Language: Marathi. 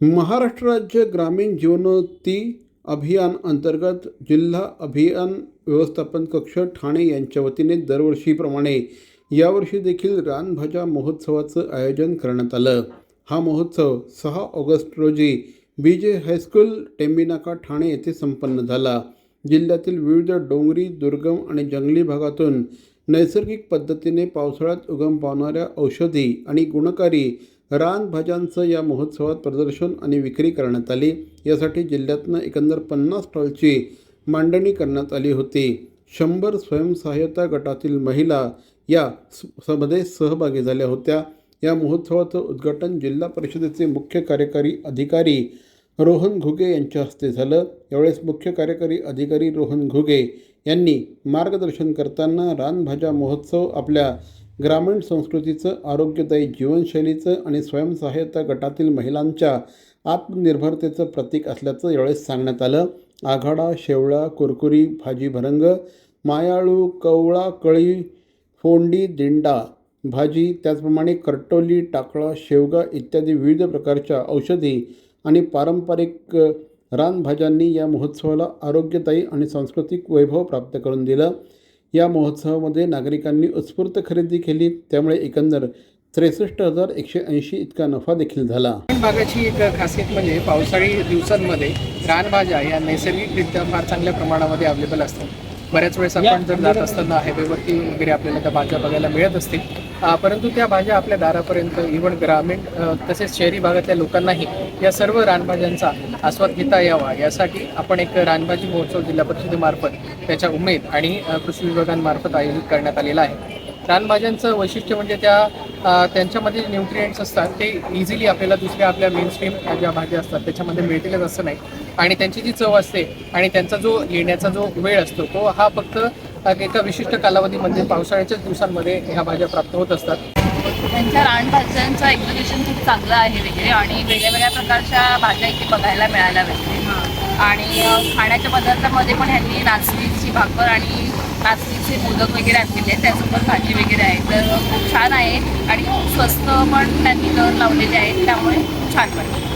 महाराष्ट्र राज्य ग्रामीण जीवनोत्ती अभियान अंतर्गत जिल्हा अभियान व्यवस्थापन कक्ष ठाणे यांच्या वतीने दरवर्षीप्रमाणे यावर्षी देखील रानभाज्या महोत्सवाचं आयोजन करण्यात आलं. हा महोत्सव सहा ऑगस्ट रोजी बी जे हायस्कूल टेंबिनाका ठाणे येथे संपन्न झाला. जिल्ह्यातील विविध डोंगरी दुर्गम आणि जंगली भागातून नैसर्गिक पद्धतीने पावसाळ्यात उगम पावणाऱ्या औषधी आणि गुणकारी रानभाज्यांचं या महोत्सवात प्रदर्शन आणि विक्री करण्यात आली. यासाठी जिल्ह्यातनं एकंदर पन्नास स्टॉलची मांडणी करण्यात आली होती. शंभर स्वयंसहाय्यता गटातील महिला या स- मध्ये सहभागी झाल्या होत्या. या महोत्सवाचं उद्घाटन जिल्हा परिषदेचे मुख्य कार्यकारी अधिकारी रोहन घुगे यांच्या हस्ते झालं. यावेळेस मुख्य कार्यकारी अधिकारी रोहन घुगे यांनी मार्गदर्शन करताना रानभाज्या महोत्सव आपल्या ग्रामीण संस्कृतीचं आरोग्यदायी जीवनशैलीचं आणि स्वयंसहाय्यता गटातील महिलांच्या आत्मनिर्भरतेचं प्रतीक असल्याचं यावेळेस सांगण्यात आलं. आघाडा शेवळा कुरकुरी भाजी भरंग मायाळू कवळा कळी फोंडी दिंडा भाजी त्याचप्रमाणे करटोली टाकळा शेवगा इत्यादी विविध प्रकारच्या औषधी आणि पारंपरिक रानभाज्यांनी या महोत्सवाला आरोग्यदायी आणि सांस्कृतिक वैभव प्राप्त करून दिलं. या महोत्सवामध्ये नागरिकांनी उत्स्फूर्त खरेदी केली. त्यामुळे एकंदर त्रेसष्ट हजार एकशे ऐंशी इतका नफा देखील झाला. भागाची एक खासियत म्हणजे पावसाळी दिवसांमध्ये रानभाज्या या नैसर्गिकरित्या फार चांगल्या प्रमाणामध्ये अवेलेबल असतात. बऱ्याच वेळेस आपण जर जात असताना हायवेवरती वगैरे आपल्याला त्या भाज्या बघायला मिळत असतील परंतु त्या भाज्या आपल्या दारापर्यंत इव्हन ग्रामीण तसेच शहरी भागातल्या लोकांनाही या सर्व रानभाज्यांचा आस्वाद घेता यावा. यासाठी आपण एक रानभाजी महोत्सव जिल्हा परिषदेमार्फत त्याच्या उमेद आणि कृषी विभागांमार्फत आयोजित करण्यात आलेला आहे. रानभाज्यांचं वैशिष्ट्य म्हणजे त्या त्यांच्यामध्ये जे न्यूट्रिएंट्स असतात ते इझिली आपल्याला दुसऱ्या आपल्या मेनस्ट्रीम ज्या भाज्या असतात त्याच्यामध्ये मिळतीलच असं नाही. आणि त्यांची जी चव असते आणि त्यांचा जो येण्याचा जो वेळ असतो तो हा फक्त एका विशिष्ट कालावधीमध्ये पावसाळ्याच्याच दिवसांमध्ये ह्या भाज्या प्राप्त होत असतात. त्यांच्या रानभाज्यांचं एक्झिबिशन खूप चांगलं आहे वगैरे आणि वेगळ्या वेगळ्या प्रकारच्या भाज्या इथे बघायला मिळाल्या वगैरे. आणि खाण्याच्या पदार्थामध्ये पण ह्यांनी नाचणीची भाकर आणि नाचणीचे मोदक वगैरे आणलेले आहेत. त्यासोबत भाजी वगैरे आहे. तर खूप छान आहे आणि खूप स्वस्त पण त्यांनी दर लावलेले आहेत. त्यामुळे खूप छान वाटतं.